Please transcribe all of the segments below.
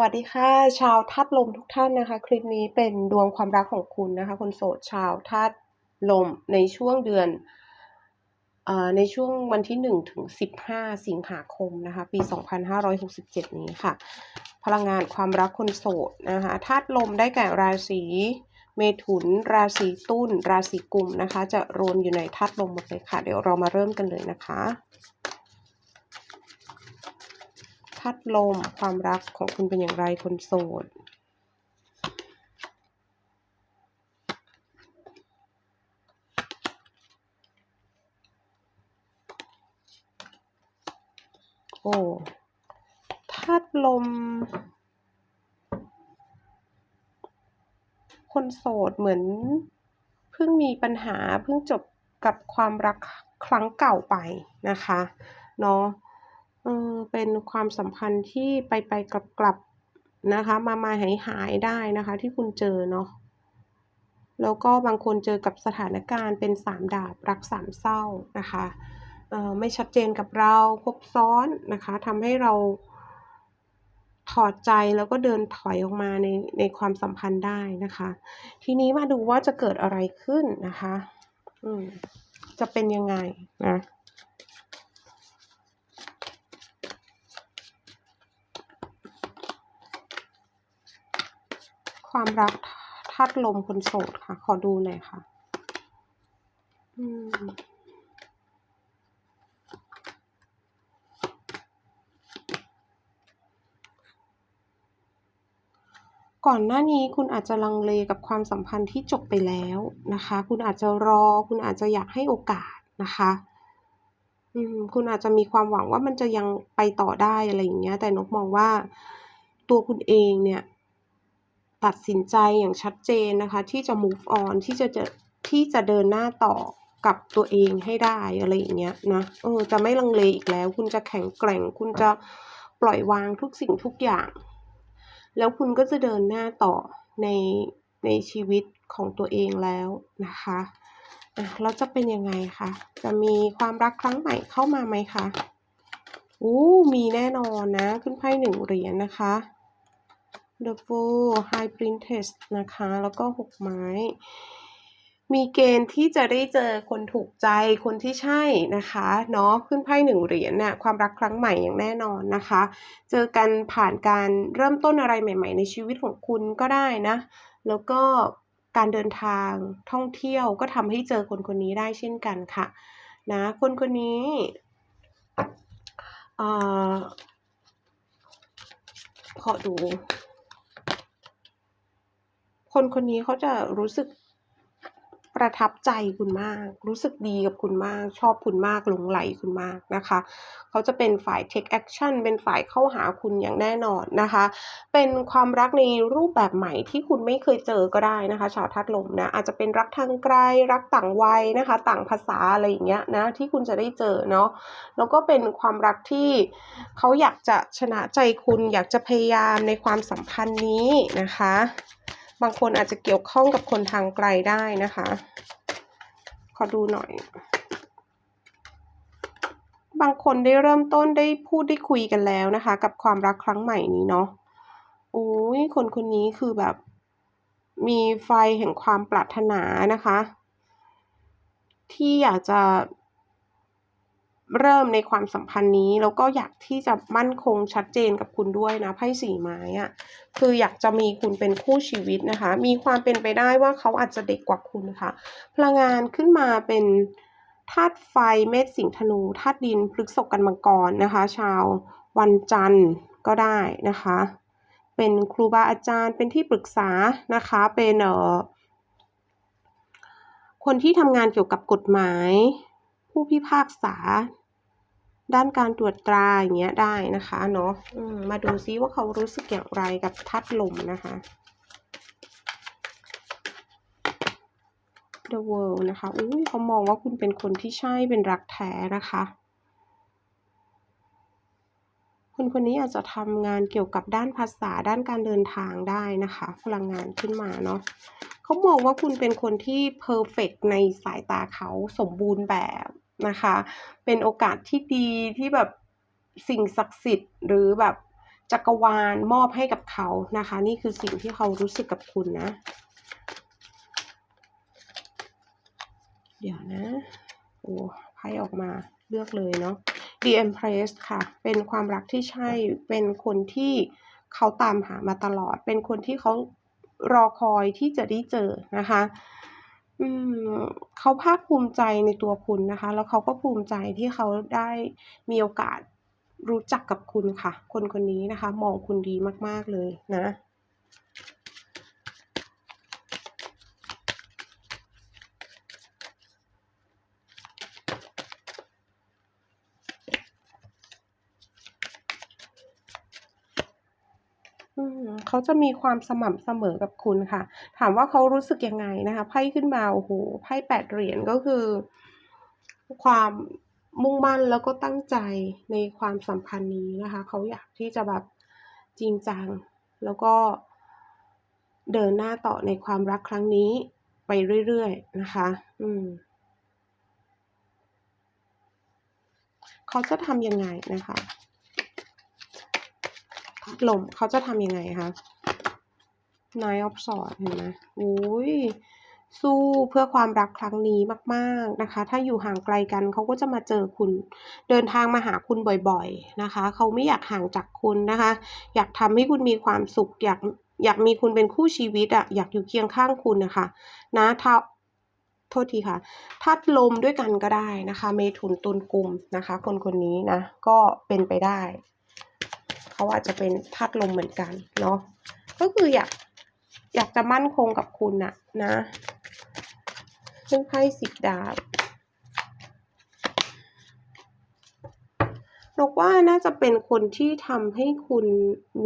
วัสดีค่ะ ชาวธาตุลมทุกท่านนะคะ คลิปนี้เป็นดวงความรักของคุณนะคะ คนโสดชาวธาตุลมในช่วงเดือนเอ่อในช่วงวันที่ 1 ถึง 15 สิงหาคมนะคะ ปี 2567 นี้ค่ะ พลังงานความรักคนโสดนะคะธาตุลมได้แก่ราศีเมถุน ราศีตุลราศีกุมนะคะ จะรวมอยู่ในธาตุลมหมดเลยค่ะ เดี๋ยวเรามาเริ่มกันเลยนะคะ ธาตุลมความรักของคุณเป็นอย่างไรคนโสดโอ้ธาตุลม คนโสดเหมือนเพิ่งมีปัญหาเพิ่งจบกับความรักครั้งเก่าไปนะคะเนาะ เออเป็นความสัมพันธ์ที่ไปไปกลับกลับนะคะ มามาหายหายได้นะคะ ที่คุณเจอเนาะแล้วก็บางคนเจอกับสถานการณ์เป็นสามดาบรักสามเศร้านะคะเออไม่ชัดเจนกับเราครบซ้อนนะคะทำให้เราถอดใจแล้วก็เดินถอยออกมาในในความสัมพันธ์ได้นะคะ ทีนี้มาดูว่าจะเกิดอะไรขึ้นนะคะ อืมจะเป็นยังไงนะ ความรักธาตุลมคนโสดค่ะ ขอดูหน่อยค่ะ อืมก่อนหน้านี้คุณอาจจะลังเลกับความสัมพันธ์ที่จบไปแล้วนะคะ คุณอาจจะรอ คุณอาจจะอยากให้โอกาสนะคะคุณอาจจะมีความหวังว่ามันจะยังไปต่อได้อะไรอย่างเงี้ย แต่นกมองว่าตัวคุณเองเนี่ย ตัดสินใจอย่างชัดเจนนะคะ ที่จะ move on ที่จะจะที่จะเดินหน้าต่อกับตัวเองให้ได้อะไรอย่างเงี้ยนะเออจะไม่ลังเลอีกแล้ว คุณจะแข็งแกร่ง คุณจะปล่อยวางทุกสิ่งทุกอย่าง แล้วคุณก็จะเดินหน้าต่อในในชีวิตของตัวเองแล้วนะคะอะแล้วจะเป็นยังไงคะจะมีความรักครั้งใหม่เข้ามาไหมคะอู้มีแน่นอนนะ ขึ้นไพ่หนึ่งเหรียญนะคะ The Fool High Princess นะคะ แล้วก็หกไม้ มีเกณฑ์ที่จะได้เจอคนถูกใจคนที่ใช่นะคะเนาะขึ้นไพ่หนึ่งเหรียญเนี่ยความรักครั้งใหม่อย่างแน่นอนนะคะ เจอกันผ่านการเริ่มต้นอะไรใหม่ ๆ ในชีวิตของคุณก็ได้นะ แล้วก็การเดินทางท่องเที่ยวก็ทำให้เจอคนคนนี้ได้เช่นกันค่ะนะคนคนนี้อ่อขอดู คนคนนี้เขาจะรู้สึกประทับใจคุณมาก รู้สึกดีกับคุณมาก ชอบคุณมาก หลงไหลคุณมากนะคะ เขาจะเป็นฝ่าย take action เป็นฝ่ายเข้าหาคุณอย่างแน่นอนนะคะ เป็นความรักในรูปแบบใหม่ที่คุณไม่เคยเจอก็ได้นะคะ ชาวธาตุลมนะ อาจจะเป็นรักทางไกล รักต่างวัยนะคะ ต่างภาษาอะไรอย่างเงี้ยนะ ที่คุณจะได้เจอเนาะ แล้วก็เป็นความรักที่เขาอยากจะชนะใจคุณ อยากจะพยายามในความสัมพันธ์นี้นะคะ บางคนอาจจะเกี่ยวข้องกับคนทางไกลได้นะคะ ขอดูหน่อย บางคนได้เริ่มต้นได้พูดได้คุยกันแล้วนะคะ กับความรักครั้งใหม่นี้เนาะโอ้ยคนคนนี้คือแบบ มีไฟแห่งความปรารถนานะคะ ที่อยากจะ เริ่มในความสัมพันธ์นี้ แล้วก็อยากที่จะมั่นคงชัดเจนกับคุณด้วยนะไพ่สี่ไม้อะคืออยากจะมีคุณเป็นคู่ชีวิตนะคะ มีความเป็นไปได้ว่าเขาอาจจะเด็กกว่าคุณค่ะ พลังงานขึ้นมาเป็นธาตุไฟเมษสิงธนูธาตุดินพฤกษกันมังกรนะคะ ชาววันจันทร์ก็ได้นะคะ เป็นครูบาอาจารย์เป็นที่ปรึกษานะคะ เป็นเอ่อคนที่ทำงานเกี่ยวกับกฎหมาย ผู้พิพากษา ด้านการตรวจตราอย่างเงี้ยได้นะคะเนาะมมาดูซิว่าเขารู้สึกอย่างไรกับธาตุลมนะคะ The World นะคะอุ้ยเขามองว่าคุณเป็นคนที่ใช่เป็นรักแท้นะคะคนคนนี้อาจจะทำงานเกี่ยวกับด้านภาษาด้านการเดินทางได้นะคะ พลังงานขึ้นมาเนาะเขามองว่าคุณเป็นคนที่เพอร์เฟกในสายตาเขาสมบูรณ์แบบ นะคะ เป็นโอกาสที่ดีที่แบบสิ่งศักดิ์สิทธิ์หรือแบบจักรวาลมอบให้กับเขานะคะ นี่คือสิ่งที่เขารู้สึกกับคุณนะ เดี๋ยวนะโอ้ไพ่ออกมาเลือกเลยเนาะ The Empress ค่ะ เป็นความรักที่ใช่ เป็นคนที่เขาตามหามาตลอด เป็นคนที่เขารอคอยที่จะได้เจอนะคะ อืม เขาภาคภูมิใจในตัวคุณนะคะ แล้วเขาก็ภูมิใจที่เขาได้มีโอกาสรู้จักกับคุณค่ะ คนคนนี้นะคะ มองคุณดีมาก ๆ เลยนะ อืม เขาจะมีความสม่ำเสมอกับคุณค่ะ ถามว่าเขารู้สึกยังไงนะคะ ไพ่ขึ้นมาโอ้โฮไพ่แปดเหรียญก็คือ ความมุ่งมั่นแล้วก็ตั้งใจในความสัมพันธ์นี้นะคะ เขาอยากที่จะแบบจริงจัง แล้วก็เดินหน้าต่อในความรักครั้งนี้ไปเรื่อยๆนะคะ อืม เขาจะทำยังไงนะคะ พัดลมเขาจะทำยังไงคะ Nine of Swords เห็นไหมโอ้ยสู้เพื่อความรักครั้งนี้มากๆนะคะ ถ้าอยู่ห่างไกลกันเขาก็จะมาเจอคุณ เดินทางมาหาคุณบ่อยๆนะคะ เขาไม่อยากห่างจากคุณนะคะ อยากทำให้คุณมีความสุข อยากอยากมีคุณเป็นคู่ชีวิตอะอยากอยู่เคียงข้างคุณนะคะนะถ้าโทษทีค่ะธาตุลมด้วยกันก็ได้นะคะ เมถุนตุลกุมนะคะ คนคนนี้นะ ก็เป็นไปได้ เขาอาจจะเป็นธาตุลมเหมือนกันเนาะก็คืออยากอยากจะมั่นคงกับคุณนะนะซึ่งไพ่สิบดาบนกว่าน่าจะเป็นคนที่ทำให้คุณ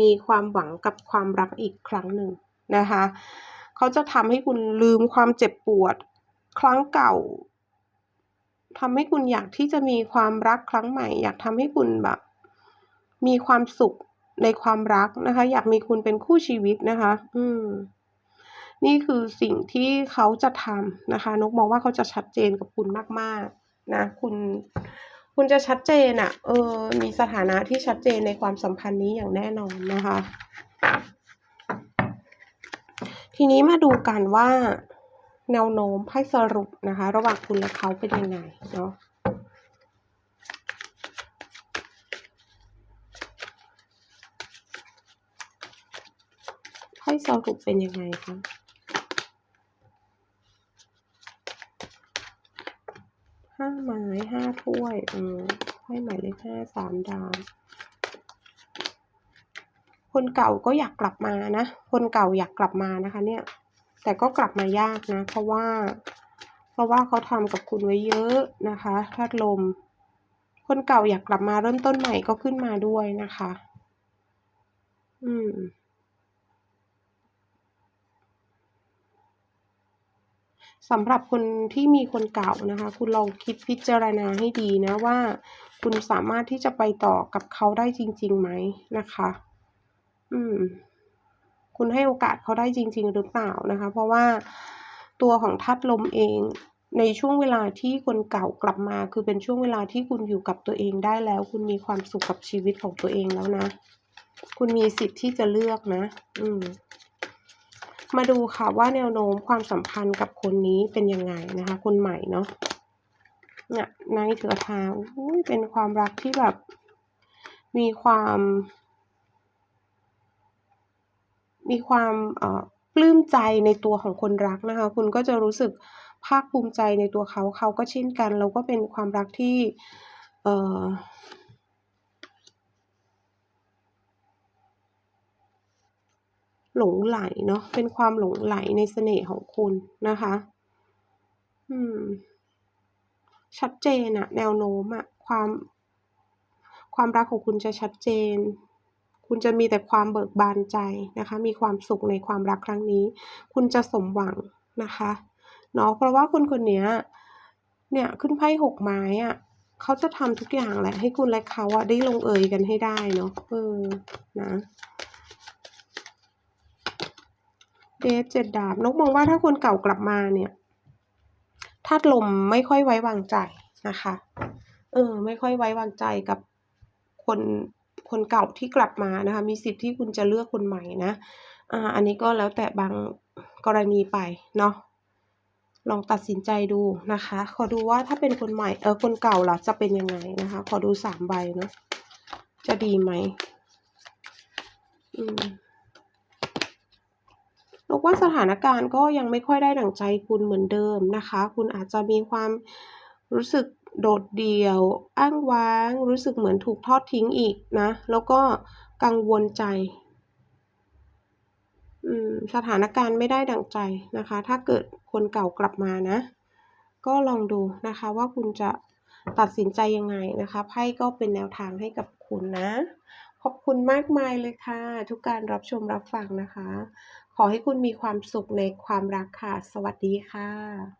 มีความหวังกับความรักอีกครั้งหนึ่งนะคะ เขาจะทำให้คุณลืมความเจ็บปวดครั้งเก่าทำให้คุณอยากที่จะมีความรักครั้งใหม่ อยากทำให้คุณแบบ มีความสุขในความรักนะคะ อยากมีคุณเป็นคู่ชีวิตนะคะ อืม นี่คือสิ่งที่เขาจะทำนะคะ นกมองว่าเขาจะชัดเจนกับคุณมาก ๆ นะ คุณ คุณจะชัดเจนอะเออ มีสถานะที่ชัดเจนในความสัมพันธ์นี้อย่างแน่นอนนะคะ ทีนี้มาดูกันว่า แนวโน้มไพ่สรุปนะคะ ระหว่างคุณและเขาเป็นยังไงเนาะ ไพ่สรุปเป็นยังไงคะห้าไม้ห้าถ้วยอืมไพ่หมายเลข5 3ดาบคนเก่าก็อยากกลับมานะ คนเก่าอยากกลับมานะคะ เนี่ย แต่ก็กลับมายากนะ เพราะว่า เพราะว่าเขาทำกับคุณไว้เยอะนะคะธาตุลม คนเก่าอยากกลับมาเริ่มต้นใหม่ก็ขึ้นมาด้วยนะคะ อืม สำหรับคนที่มีคนเก่านะคะ คุณลองคิดพิจารณาให้ดีนะว่า คุณสามารถที่จะไปต่อกับเขาได้จริงๆไหมนะคะ อืม คุณให้โอกาสเขาได้จริง ๆ หรือเปล่านะคะ เพราะว่าตัวของธาตุลมเองในช่วงเวลาที่คนเก่ากลับมา คือเป็นช่วงเวลาที่คุณอยู่กับตัวเองได้แล้ว คุณมีความสุขกับชีวิตของตัวเองแล้วนะ คุณมีสิทธิ์ที่จะเลือกนะ อืม มาดูค่ะว่าแนวโน้มความสัมพันธ์กับคนนี้เป็นยังไงนะคะ คนใหม่เนาะเนี่ยนท์เถือทางเป็นความรักที่แบบ มีความ มีความเอ่อปลื้มใจในตัวของคนรักนะคะ คุณก็จะรู้สึกภาคภูมิใจในตัวเขาเขาก็เช่นกัน แล้วก็เป็นความรักที่ เอ่อ หลงใหลเนาะเป็นความหลงใหลในเสน่ห์ของคุณนะคะ อืม ชัดเจนอะแนวโน้มอะความ ความรักของคุณจะชัดเจน คุณจะมีแต่ความเบิกบานใจนะคะ มีความสุขในความรักครั้งนี้ คุณจะสมหวังนะคะเนาะเพราะว่าคนคนเนี้ยเนี่ยขึ้นไพ่หกไม้อะเขาจะทำทุกอย่างแหละ ให้คุณและเขาอะได้ลงเอยกันให้ได้เนาะเออนะ เดทเจ็ดดาบนกมองว่าถ้าคนเก่ากลับมาเนี่ยธาตุลมไม่ค่อยไว้วางใจนะคะ เออ ไม่ค่อยไว้วางใจกับคนคนเก่าที่กลับมานะคะ มีสิทธิ์ที่คุณจะเลือกคนใหม่นะอ่าอันนี้ก็แล้วแต่บางกรณีไปเนาะลองตัดสินใจดูนะคะ ขอดูว่าถ้าเป็นคนใหม่เออคนเก่าล่ะจะเป็นยังไงนะคะ ขอดูสามใบเนาะจะดีไหมอืม บอกว่าสถานการณ์ก็ยังไม่ค่อยได้ดั่งใจคุณเหมือนเดิมนะคะ คุณอาจจะมีความรู้สึกโดดเดี่ยว อ้างว้าง รู้สึกเหมือนถูกทอดทิ้งอีกนะ แล้วก็กังวลใจอืมสถานการณ์ไม่ได้ดั่งใจนะคะ ถ้าเกิดคนเก่ากลับมานะ ก็ลองดูนะคะว่าคุณจะตัดสินใจยังไงนะคะไพ่ก็เป็นแนวทางให้กับคุณนะ ขอบคุณมากมายเลยค่ะ ทุกการรับชมรับฟังนะคะ ขอให้คุณมีความสุขในความรักค่ะ สวัสดีค่ะ